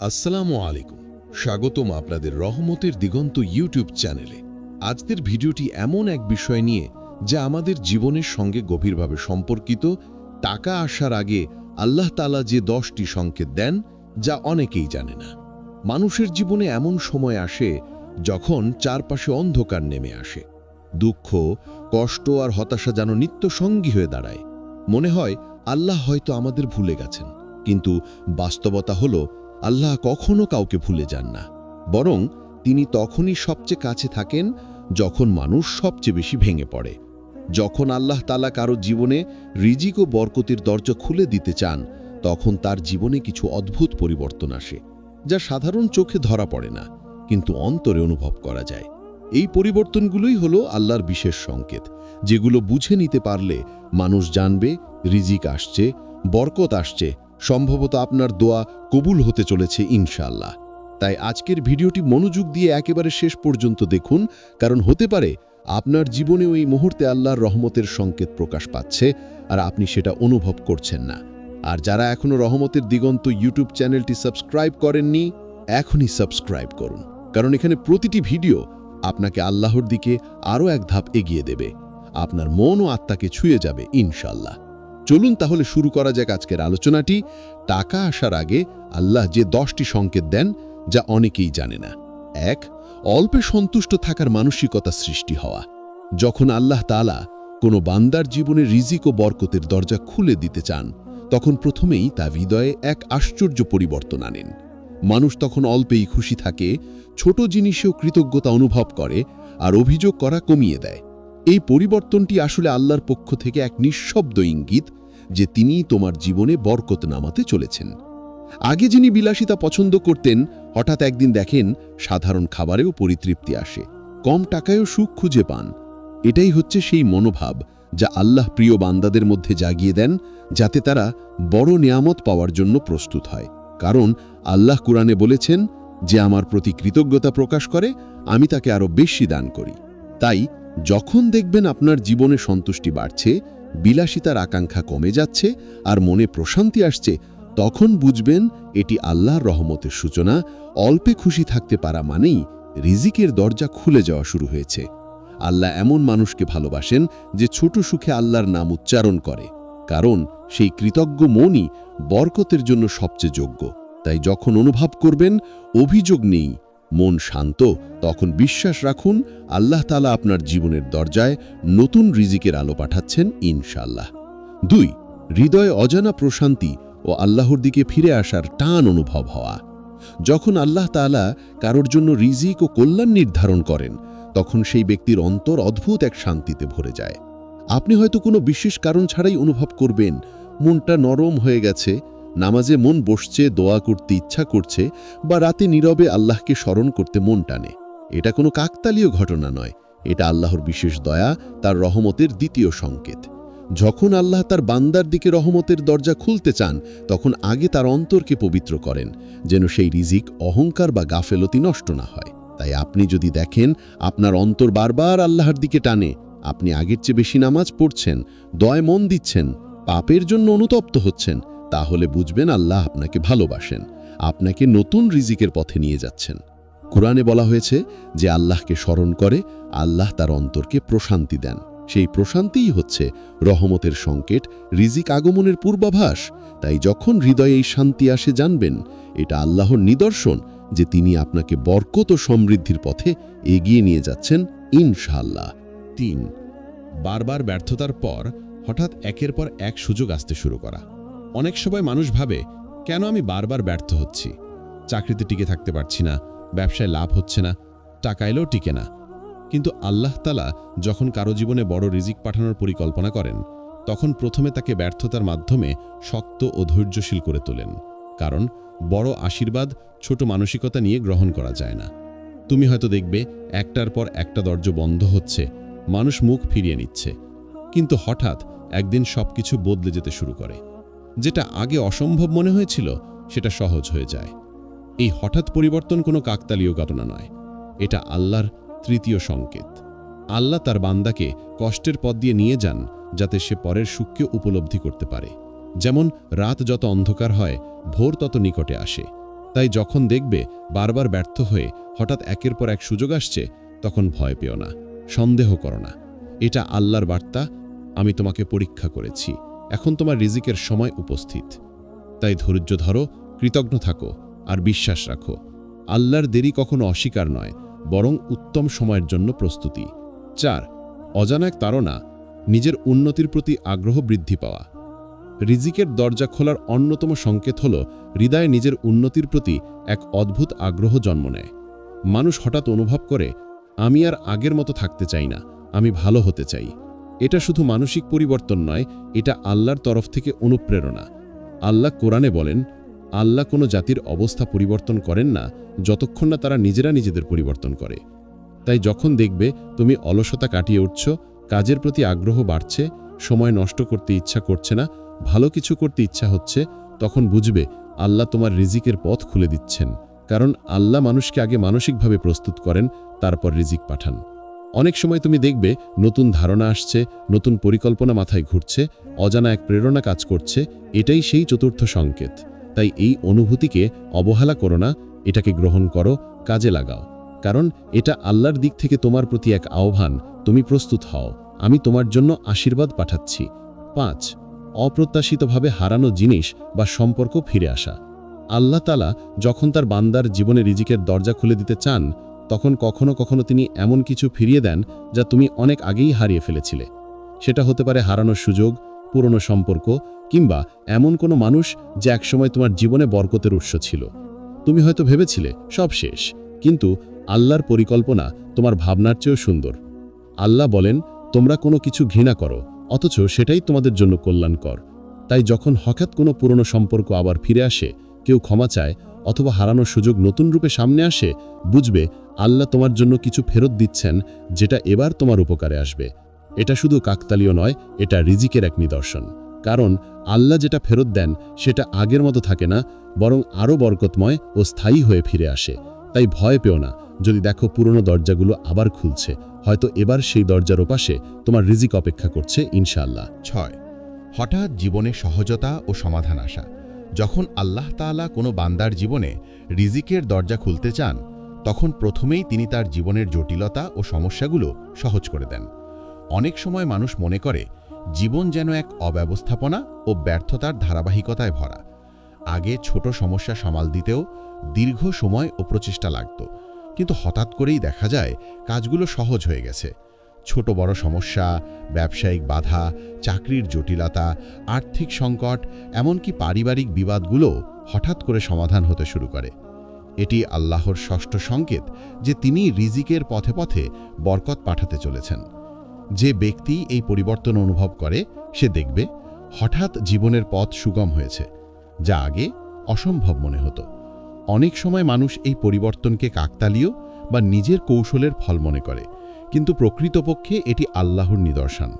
আসসালামু আলাইকুম। স্বাগতম আপনাদের রহমতের দিগন্ত ইউটিউব চ্যানেলে। আজকের ভিডিওটি এমন এক বিষয় নিয়ে যা আমাদের জীবনের সঙ্গে গভীরভাবে সম্পর্কিত, টাকা আসার আগে আল্লাহ তালা যে দশটি সংকেত দেন, যা অনেকেই জানে না। মানুষের জীবনে এমন সময় আসে যখন চারপাশে অন্ধকার নেমে আসে। দুঃখ, কষ্ট আর হতাশা যেন নিত্য সঙ্গী হয়ে দাঁড়ায়। মনে হয়, আল্লাহ হয়তো আমাদের ভুলে গেছেন। কিন্তু বাস্তবতা হলো আল্লাহ কখনো কাউকে ভুলে যান না। বরং তিনি তখনই সবচেয়ে কাছে থাকেন যখন মানুষ সবচেয়ে বেশি ভেঙে পড়ে। যখন আল্লাহ তালা কারও জীবনে রিজিক ও বরকতির দরজা খুলে দিতে চান, তখন তার জীবনে কিছু অদ্ভুত পরিবর্তন আসে, যা সাধারণ চোখে ধরা পড়ে না, কিন্তু অন্তরে অনুভব করা যায়। এই পরিবর্তনগুলোই হলো আল্লাহর বিশেষ সংকেত, যেগুলো বুঝে নিতে পারলে মানুষ জানবে, রিজিক আসছে, বরকত আসছে সম্ভবত আপনার দোয়া কবুল হতে চলেছে ইনশাল্লাহ তাই আজকের ভিডিওটি মনোযোগ দিয়ে একেবারে শেষ পর্যন্ত দেখুন, কারণ হতে পারে আপনার জীবনেও এই মুহূর্তে আল্লাহর রহমতের সংকেত প্রকাশ পাচ্ছে আর আপনি সেটা অনুভব করছেন না। আর যারা এখনও রহমতের দিগন্ত ইউটিউব চ্যানেলটি সাবস্ক্রাইব করেননি, এখনই সাবস্ক্রাইব করুন, কারণ এখানে প্রতিটি ভিডিও আপনাকে আল্লাহর দিকে আরও এক ধাপ এগিয়ে দেবে। আপনার মন ও আত্মাকে ছুঁয়ে যাবে ইনশাল্লাহ চলুন তাহলে শুরু করা যাক আজকের আলোচনাটি। টাকা আসার আগে আল্লাহ যে দশটি সংকেত দেন, যা অনেকেই জানে না। এক, অল্পে সন্তুষ্ট থাকার মানসিকতা সৃষ্টি হওয়া। যখন আল্লাহ তালা কোনো বান্দার জীবনে রিজিক ও বরকতের দরজা খুলে দিতে চান, তখন প্রথমেই তা হৃদয়ে এক আশ্চর্য পরিবর্তন আনেন। মানুষ তখন অল্পেই খুশি থাকে, ছোট জিনিসেও কৃতজ্ঞতা অনুভব করে আর অভিযোগ করা কমিয়ে দেয়। এই পরিবর্তনটি আসলে আল্লাহর পক্ষ থেকে এক নিঃশব্দ ইঙ্গিত যে তিনি তোমার জীবনে বরকত নামাতে চলেছেন। আগে যিনি বিলাসিতা পছন্দ করতেন, হঠাৎ একদিন দেখেন সাধারণ খাবারেও পরিতৃপ্তি আসে, কম টাকায়ও সুখ খুঁজে পান। এটাই হচ্ছে সেই মনোভাব যা আল্লাহ প্রিয় বান্দাদের মধ্যে জাগিয়ে দেন, যাতে তারা বড় নিয়ামত পাওয়ার জন্য প্রস্তুত হয়। কারণ আল্লাহ কুরআনে বলেছেন, যে আমার প্রতি কৃতজ্ঞতা প্রকাশ করে, আমি তাকে আরও বেশি দান করি। তাই যখন দেখবেন আপনার জীবনে সন্তুষ্টি বাড়ছে বিলাসিতার আকাঙ্ক্ষা কমে যাচ্ছে আর মনে প্রশান্তি আসছে, তখন বুঝবেন এটি আল্লাহর রহমতের সূচনা। অল্পে খুশি থাকতে পারা মানেই রিজিকের দরজা খুলে যাওয়া শুরু হয়েছে। আল্লাহ এমন মানুষকে ভালোবাসেন যে ছোট সুখে আল্লাহর নাম উচ্চারণ করে, কারণ সেই কৃতজ্ঞ মনই বরকতের জন্য সবচেয়ে যোগ্য। তাই যখন অনুভব করবেন, অভিযোগ নেই মন শান্ত, তখন বিশ্বাস রাখুন, আল্লাহ তালা আপনার জীবনের দরজায় নতুন রিজিকের আলো পাঠাচ্ছেন ইনশাল্লাহ দুই, হৃদয়ে অজানা প্রশান্তি ও আল্লাহর দিকে ফিরে আসার টান অনুভব হওয়া। যখন আল্লাহ তালা কারোর জন্য রিজিক ও কল্যাণ নির্ধারণ করেন, তখন সেই ব্যক্তির অন্তর অদ্ভুত এক শান্তিতে ভরে যায়। আপনি হয়তো কোনো বিশেষ কারণ ছাড়াই অনুভব করবেন, মনটা নরম হয়ে গেছে নামাজে মন বসছে, দোয়া করতে ইচ্ছা করছে বা রাতে নীরবে আল্লাহকে স্মরণ করতে মন টানে। এটা কোনো কাকতালীয় ঘটনা নয়। এটা আল্লাহর বিশেষ দয়া, তার রহমতের দ্বিতীয় সংকেত। যখন আল্লাহ তার বান্দার দিকে রহমতের দরজা খুলতে চান, তখন আগে তার অন্তরকে পবিত্র করেন, যেন সেই রিজিক, অহংকার বা গাফেলতি নষ্ট না হয়। তাই আপনি যদি দেখেন, আপনার অন্তর বারবার আল্লাহর দিকে টানে, আপনি আগের চেয়ে বেশি নামাজ পড়ছেন দয় মন দিচ্ছেন, পাপের জন্য অনুতপ্ত হচ্ছেন তাহলে বুঝবেন আল্লাহ আপনাকে ভালোবাসেন। আপনাকে নতুন রিজিকের পথে নিয়ে যাচ্ছেন। কোরআনে বলা হয়েছে যে আল্লাহকে স্মরণ করে, আল্লাহ তার অন্তরকে প্রশান্তি দেন। সেই প্রশান্তিই হচ্ছে রহমতের সংকেত, রিজিক আগমনের পূর্বাভাস। তাই যখন হৃদয়ে এই শান্তি আসে, জানবেন এটা আল্লাহর নিদর্শন যে তিনি আপনাকে বরকত ও সমৃদ্ধির পথে এগিয়ে নিয়ে যাচ্ছেন ইনশাল্লাহ তিন, বারবার ব্যর্থতার পর হঠাৎ একের পর এক সুযোগ আসতে শুরু করা। অনেক সময় মানুষ ভাবে, কেন আমি বারবার ব্যর্থ হচ্ছি? চাকরিতে টিকে থাকতে পারছি না, ব্যবসায় লাভ হচ্ছে না, টাকা এলেও টিকে না। কিন্তু আল্লাহ তালা যখন কারও জীবনে বড় রিজিক পাঠানোর পরিকল্পনা করেন, তখন প্রথমে তাকে ব্যর্থতার মাধ্যমে শক্ত ও ধৈর্যশীল করে তোলেন। কারণ বড় আশীর্বাদ ছোট মানসিকতা নিয়ে গ্রহণ করা যায় না। তুমি হয়তো দেখবে, একটার পর একটা দরজা বন্ধ হচ্ছে, মানুষ মুখ ফিরিয়ে নিচ্ছে। কিন্তু হঠাৎ একদিন সবকিছু বদলে যেতে শুরু করে। যেটা আগে অসম্ভব মনে হয়েছিল, সেটা সহজ হয়ে যায়। এই হঠাৎ পরিবর্তন কোনো কাকতালীয় ঘটনা নয়। এটা আল্লাহর তৃতীয় সংকেত। আল্লাহ তার বান্দাকে কষ্টের পথ দিয়ে নিয়ে যান, যাতে সে পরের সুখকে উপলব্ধি করতে পারে। যেমন, রাত যত অন্ধকার হয়, ভোর তত নিকটে আসে। তাই যখন দেখবে, বারবার ব্যর্থ হয়ে হঠাৎ একের পর এক সুযোগ আসছে, তখন ভয় পেও না, সন্দেহ করো না। এটা আল্লাহর বার্তা, আমি তোমাকে পরীক্ষা করেছি। এখন তোমার রিজিকের সময় উপস্থিত। তাই ধৈর্য ধরো, কৃতজ্ঞ থাকো, আর বিশ্বাস রাখো। আল্লাহর দেরি কখনো অস্বীকার নয়, বরং উত্তম সময়ের জন্য প্রস্তুতি। চার, অজানা এক তারা নিজের উন্নতির প্রতি আগ্রহ বৃদ্ধি পাওয়া। রিজিকের দরজা খোলার অন্যতম সংকেত হল, হৃদয়ে নিজের উন্নতির প্রতি এক অদ্ভুত আগ্রহ জন্ম নেয়। মানুষ হঠাৎ অনুভব করে, আমি আর আগের মতো থাকতে চাই না, আমি ভালো হতে চাই। এটা শুধু মানসিক পরিবর্তন নয়, এটা আল্লাহর তরফ থেকে অনুপ্রেরণা। আল্লাহ কোরআনে বলেন, আল্লাহ কোনো জাতির অবস্থা পরিবর্তন করেন না, যতক্ষণ না তারা নিজেরা নিজেদের পরিবর্তন করে। তাই যখন দেখবে তুমি অলসতা কাটিয়ে উঠছ, কাজের প্রতি আগ্রহ বাড়ছে, সময় নষ্ট করতে ইচ্ছা করছে না, ভালো কিছু করতে ইচ্ছা হচ্ছে, তখন বুঝবে আল্লাহ তোমার রিজিকের পথ খুলে দিচ্ছেন। কারণ আল্লাহ মানুষকে আগে মানসিকভাবে প্রস্তুত করেন, তারপর রিজিক পাঠান। অনেক সময় তুমি দেখবে নতুন ধারণা আসছে, নতুন পরিকল্পনা মাথায় ঘুরছে, অজানা এক প্রেরণা কাজ করছে, এটাই সেই চতুর্থ সংকেত। তাই এই অনুভূতিকে অবহেলা করো না, এটাকে গ্রহণ করো, কাজে লাগাও। কারণ এটা আল্লাহর দিক থেকে তোমার প্রতি এক আহ্বান, তুমি প্রস্তুত হও। আমি তোমার জন্য আশীর্বাদ পাঠাচ্ছি। পাঁচ, অপ্রত্যাশিতভাবে হারানো জিনিস বা সম্পর্ক ফিরে আসা। আল্লাহ তালা যখন তার বান্দার জীবনে রিজিকের দরজা খুলে দিতে চান তখন কখনো কখনো তিনি এমন কিছু ফিরিয়ে দেন যা তুমি অনেক আগেই হারিয়ে ফেলেছিলে। সেটা হতে পারে হারানোর সুযোগ, পুরনো সম্পর্ক, কিংবা এমন কোনো মানুষ যে একসময় তোমার জীবনে বরকতের উৎস ছিল। তুমি হয়তো ভেবেছিলে, সব শেষ। কিন্তু আল্লাহর পরিকল্পনা তোমার ভাবনার চেয়েও সুন্দর। আল্লাহ বলেন, তোমরা কোনো কিছু ঘৃণা করো, অথচ সেটাই তোমাদের জন্য কল্যাণকর। তাই যখন হঠাৎ কোনো পুরনো সম্পর্ক আবার ফিরে আসে, কেউ ক্ষমা চায়, অথবা হারানোর সুযোগ নতুন রূপে সামনে আসে, বুঝবে আল্লাহ তোমার জন্য কিছু ফেরত দিচ্ছেন, যেটা এবার তোমার উপকারে আসবে। এটা শুধু কাকতালীয় নয়, এটা রিজিকের এক নিদর্শন। কারণ আল্লাহ যেটা ফেরত দেন, সেটা আগের মতো থাকে না, বরং আরও বরকতময় ও স্থায়ী হয়ে ফিরে আসে। তাই ভয় পেও না, যদি দেখো পুরনো দরজাগুলো আবার খুলছে, হয়তো এবার সেই দরজার ওপাশে তোমার রিজিক অপেক্ষা করছে, ইনশাআল্লাহ। ছয়। হঠাৎ জীবনে সহজতা ও সমাধান আসা। যখন আল্লাহ তাআলা কোনো বান্দার জীবনে রিজিকের দরজা খুলতে চান তখন প্রথমেই তিনি তার জীবনের জটিলতা ও সমস্যাগুলো সহজ করে দেন। অনেক সময় মানুষ মনে করে, জীবন যেন এক অব্যবস্থাপনা ও ব্যর্থতার ধারাবাহিকতায় ভরা। আগে ছোট সমস্যা সামাল দিতেও দীর্ঘ সময় ও প্রচেষ্টা লাগত। কিন্তু হঠাৎ করেই দেখা যায়, কাজগুলো সহজ হয়ে গেছে। ছোট বড় সমস্যা, ব্যবসায়িক বাধা, চাকরির জটিলতা, আর্থিক সংকট, এমনকি পারিবারিক বিবাদগুলো হঠাৎ করে সমাধান হতে শুরু করে। এটি আল্লাহর ষষ্ঠ সংকেত যে তিনি রিজিকের পথে পথে বরকত পাঠাতে চলেছেন। যে ব্যক্তি এই পরিবর্তন অনুভব করে, সে দেখবে হঠাৎ জীবনের পথ সুগম হয়েছে, যা আগে অসম্ভব মনে হতো। অনেক সময় মানুষ এই পরিবর্তনকে কাকতালীয় বা নিজের কৌশলের ফল মনে করে, কিন্তু প্রকৃতপক্ষে এটি আল্লাহর নিদর্শন।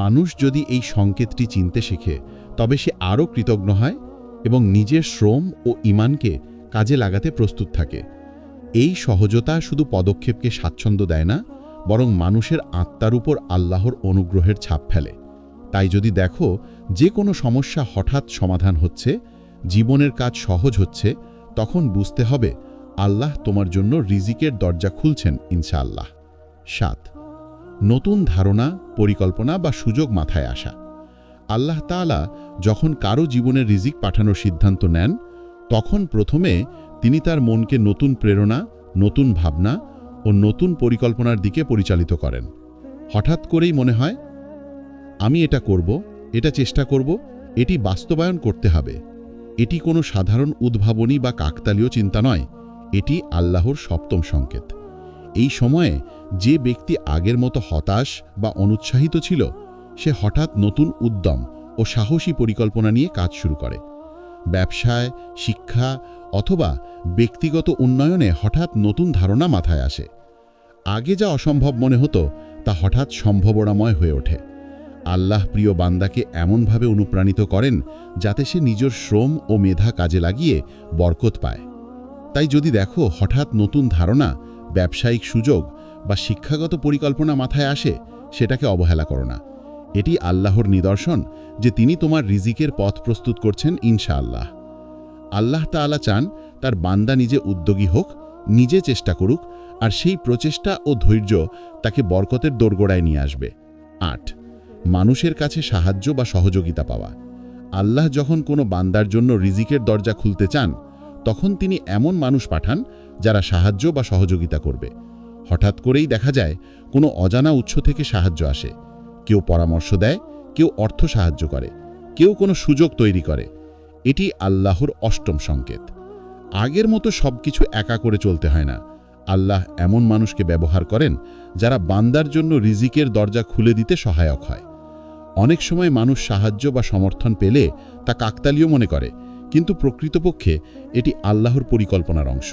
মানুষ যদি এই সংকেতটি চিনতে শেখে, তবে সে আরও কৃতজ্ঞ হয় এবং নিজের শ্রম ও ইমানকে কাজে লাগাতে প্রস্তুত থাকে। এই সহজতা শুধু পদক্ষেপকে স্বাচ্ছন্দ্য দেয় না, বরং মানুষের আত্মার উপর আল্লাহর অনুগ্রহের ছাপ ফেলে। তাই যদি দেখো, যে কোনো সমস্যা হঠাৎ সমাধান হচ্ছে, জীবনের কাজ সহজ হচ্ছে, তখন বুঝতে হবে, আল্লাহ তোমার জন্য রিজিকের দরজা খুলছেন ইনশাআল্লাহ। সাত, নতুন ধারণা, পরিকল্পনা বা সুযোগ মাথায় আসা। আল্লাহ তাআলা যখন কারও জীবনে রিজিক পাঠানোর সিদ্ধান্ত নেন তখন প্রথমে তিনি তার মনকে নতুন প্রেরণা, নতুন ভাবনা ও নতুন পরিকল্পনার দিকে পরিচালিত করেন। হঠাৎ করেই মনে হয়, আমি এটা করব, এটা চেষ্টা করব, এটি বাস্তবায়ন করতে হবে। এটি কোনো সাধারণ উদ্ভাবনী বা কাকতালীয় চিন্তা নয়, এটি আল্লাহর সপ্তম সংকেত। এই সময়ে যে ব্যক্তি আগের মতো হতাশ বা অনুৎসাহিত ছিল, সে হঠাৎ নতুন উদ্যম ও সাহসী পরিকল্পনা নিয়ে কাজ শুরু করে। ব্যবসায়, শিক্ষা অথবা ব্যক্তিগত উন্নয়নে হঠাৎ নতুন ধারণা মাথায় আসে। আগে যা অসম্ভব মনে হতো, তা হঠাৎ সম্ভাবনাময় হয়ে ওঠে। আল্লাহ প্রিয় বান্দাকে এমনভাবে অনুপ্রাণিত করেন, যাতে সে নিজের শ্রম ও মেধা কাজে লাগিয়ে বরকত পায়। তাই যদি দেখো, হঠাৎ নতুন ধারণা, ব্যবসায়িক সুযোগ বা শিক্ষাগত পরিকল্পনা মাথায় আসে, সেটাকে অবহেলা করো না। এটি আল্লাহর নিদর্শন যে তিনি তোমার রিজিকের পথ প্রস্তুত করছেন, ইনশাআল্লাহ। আল্লাহ তাআলা চান তার বান্দা নিজে উদ্যোগী হোক, নিজে চেষ্টা করুক, আর সেই প্রচেষ্টা ও ধৈর্য তাকে বরকতের দোরগোড়ায় নিয়ে আসবে। আট, মানুষের কাছে সাহায্য বা সহযোগিতা পাওয়া। আল্লাহ যখন কোনো বান্দার জন্য রিজিকের দরজা খুলতে চান, তখন তিনি এমন মানুষ পাঠান যারা সাহায্য বা সহযোগিতা করবে। হঠাৎ করেই দেখা যায় কোনো অজানা উৎস থেকে সাহায্য আসে। কেউ পরামর্শ দেয়, কেউ অর্থ সাহায্য করে, কেউ কোনো সুযোগ তৈরি করে। এটি আল্লাহর অষ্টম সংকেত। আগের মতো সব কিছু একা করে চলতে হয় না। আল্লাহ এমন মানুষকে ব্যবহার করেন, যারা বান্দার জন্য রিজিকের দরজা খুলে দিতে সহায়ক হয়। অনেক সময় মানুষ সাহায্য বা সমর্থন পেলে তা কাকতালীয় মনে করে, কিন্তু প্রকৃতপক্ষে এটি আল্লাহর পরিকল্পনার অংশ।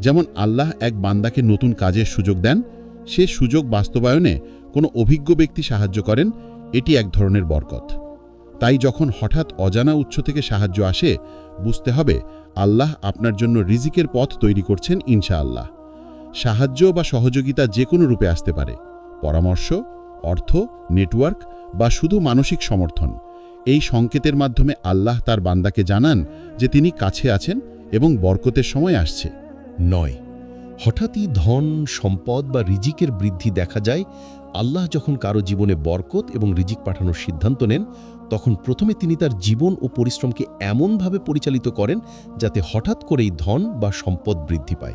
যেমন আল্লাহ এক বান্দাকে নতুন কাজের সুযোগ দেন, সে সুযোগ বাস্তবায়নে কোনো অভিজ্ঞ ব্যক্তি সাহায্য করেন, এটি এক ধরনের বরকত। তাই যখন হঠাৎ অজানা উৎস থেকে সাহায্য আসে, বুঝতে হবে আল্লাহ আপনার জন্য রিজিকের পথ তৈরি করছেন ইনশাআল্লাহ। সাহায্য বা সহযোগিতা যে কোনো রূপে আসতে পারে। পরামর্শ, অর্থ, নেটওয়ার্ক বা শুধু মানসিক সমর্থন। এই সংকেতের মাধ্যমে আল্লাহ তার বান্দাকে জানান যে তিনি কাছে আছেন এবং বরকতের সময় আসছে। নয়। হঠাৎই ধন, সম্পদ বা রিজিকের বৃদ্ধি দেখা যায় আল্লাহ যখন কারও জীবনে বরকত এবং রিজিক পাঠানোর সিদ্ধান্ত নেন, তখন প্রথমে তিনি তার জীবন ও পরিশ্রমকে এমনভাবে পরিচালিত করেন যাতে হঠাৎ করেই ধন বা সম্পদ বৃদ্ধি পায়।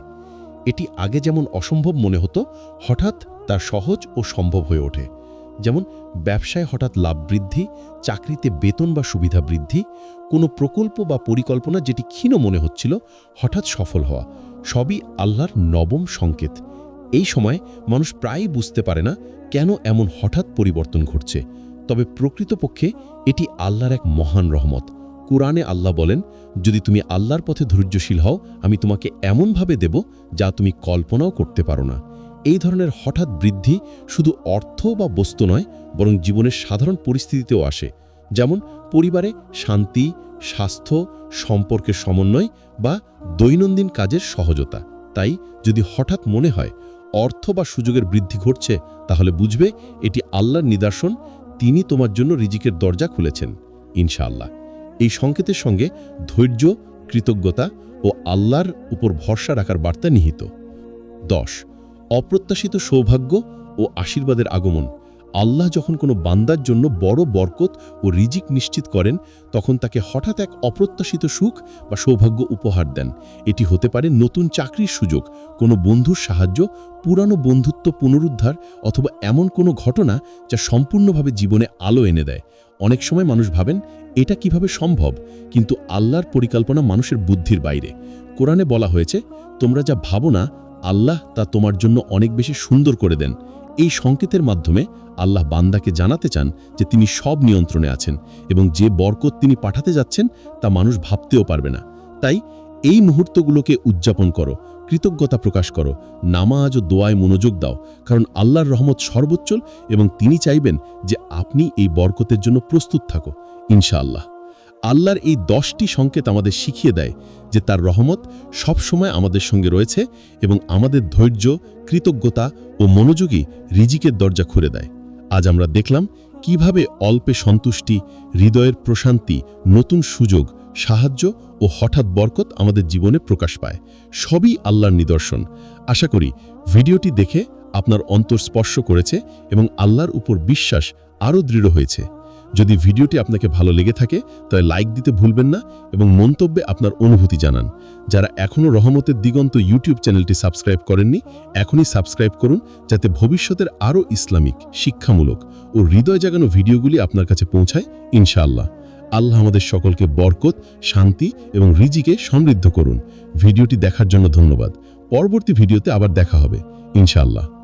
এটি আগে যেমন অসম্ভব মনে হতো, হঠাৎ তা সহজ ও সম্ভব হয়ে ওঠে। যেমন, ব্যবসায় হঠাৎ লাভ বৃদ্ধি, চাকরিতে বেতন বা সুবিধা বৃদ্ধি, কোনো প্রকল্প বা পরিকল্পনা যেটি ক্ষীণ মনে হচ্ছিল, হঠাৎ সফল হওয়া, সবই আল্লাহর নবম সংকেত। এই সময় মানুষ প্রায়ই বুঝতে পারে না কেন এমন হঠাৎ পরিবর্তন ঘটছে। তবে প্রকৃতপক্ষে এটি আল্লাহর এক মহান রহমত। কুরআনে আল্লাহ বলেন, যদি তুমি আল্লাহর পথে ধৈর্যশীল হও, আমি তোমাকে এমনভাবে দেব যা তুমি কল্পনাও করতে পারো না। এই ধরনের হঠাৎ বৃদ্ধি শুধু অর্থ বা বস্তু নয়, বরং জীবনের সাধারণ পরিস্থিতিতেও আসে। যেমন পরিবারে শান্তি, স্বাস্থ্য, সম্পর্কের সমন্বয় বা দৈনন্দিন কাজের সহজতা। তাই যদি হঠাৎ মনে হয় অর্থ বা সুযোগের বৃদ্ধি ঘটছে, তাহলে বুঝবে এটি আল্লাহর নিদর্শন, তিনি তোমার জন্য রিজিকের দরজা খুলেছেন, ইনশাআল্লাহ। এই সংকেতের সঙ্গে ধৈর্য, কৃতজ্ঞতা ও আল্লাহর উপর ভরসা রাখার বার্তা নিহিত। দশ, অপ্রত্যাশিত সৌভাগ্য ও আশীর্বাদের আগমন। আল্লাহ যখন কোনো বান্দার জন্য বড় বরকত ও রিজিক নিশ্চিত করেন, তখন তাকে হঠাৎ এক অপ্রত্যাশিত সুখ বা সৌভাগ্য উপহার দেন। এটি হতে পারে নতুন চাকরির সুযোগ, কোনো বন্ধুর সাহায্য, পুরানো বন্ধুত্ব পুনরুদ্ধার অথবা এমন কোনো ঘটনা যা সম্পূর্ণভাবে জীবনে আলো এনে দেয়। অনেক সময় মানুষ ভাবেন, এটা কীভাবে সম্ভব? কিন্তু আল্লাহর পরিকল্পনা মানুষের বুদ্ধির বাইরে। কোরআনে বলা হয়েছে, তোমরা যা ভাবো না, আল্লাহ তা তোমার জন্য অনেক বেশি সুন্দর করে দেন। এই সংকেতের মাধ্যমে আল্লাহ বান্দাকে জানাতে চান যে তিনি সব নিয়ন্ত্রণে আছেন এবং যে বরকত তিনি পাঠাতে যাচ্ছেন তা মানুষ ভাবতেও পারবে না। তাই এই মুহূর্তগুলোকে উদযাপন করো, কৃতজ্ঞতা প্রকাশ করো, নামাজ ও দোয়ায় মনোযোগ দাও, কারণ আল্লাহর রহমত সর্বোচ্চ এবং তিনি চাইবেন যে আপনি এই বরকতের জন্য প্রস্তুত থাকো, ইনশাআল্লাহ। আল্লাহর এই দশটি সংকেত আমাদের শিখিয়ে দেয় যে তার রহমত সবসময় আমাদের সঙ্গে রয়েছে এবং আমাদের ধৈর্য, কৃতজ্ঞতা ও মনোযোগী রিজিকের দরজা খুলে দেয়। আজ আমরা দেখলাম কীভাবে অল্পে সন্তুষ্টি, হৃদয়ের প্রশান্তি, নতুন সুযোগ, সাহায্য ও হঠাৎ বরকত আমাদের জীবনে প্রকাশ পায়। সবই আল্লাহর নিদর্শন। আশা করি ভিডিওটি দেখে আপনার অন্তর স্পর্শ করেছে এবং আল্লাহর উপর বিশ্বাস আরও দৃঢ় হয়েছে। যদি ভিডিওটি আপনাকে ভালো লেগে থাকে তবে লাইক দিতে ভুলবেন না এবং মন্তব্যে আপনার অনুভূতি জানান। যারা এখনও রহমতের দিগন্ত ইউটিউব চ্যানেলটি সাবস্ক্রাইব করেননি, এখনই সাবস্ক্রাইব করুন যাতে ভবিষ্যতের আরও ইসলামিক, শিক্ষামূলক ও হৃদয় জাগানো ভিডিওগুলি আপনার কাছে পৌঁছায়, ইনশাআল্লাহ। আল্লাহ আমাদের সকলকে বরকত, শান্তি এবং রিজিকে সমৃদ্ধ করুন। ভিডিওটি দেখার জন্য ধন্যবাদ। পরবর্তী ভিডিওতে আবার দেখা হবে, ইনশাআল্লাহ।